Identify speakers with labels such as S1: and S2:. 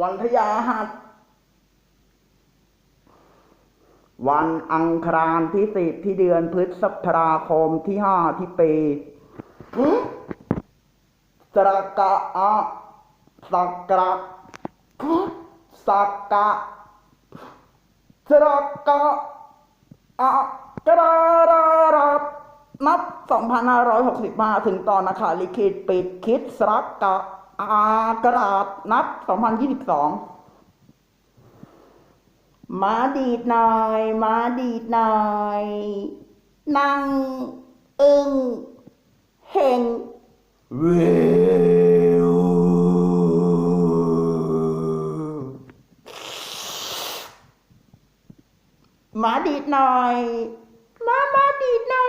S1: วันพยาหัส วันอังคารที่สิบที่เดือนพฤษภาคมที่ห้าที่ปีสระกะอะสักกะสักกะสระกะอะกระระรับนับ 2565 ถึงตอนนาคาลิขิตปิดคิดสรักกะ อากราดนับ 2022 มาดีดหน่อย มาดีดหน่อย นั่ง อึงเฮงเววมาดีดหน่อย มา มาดีดหน่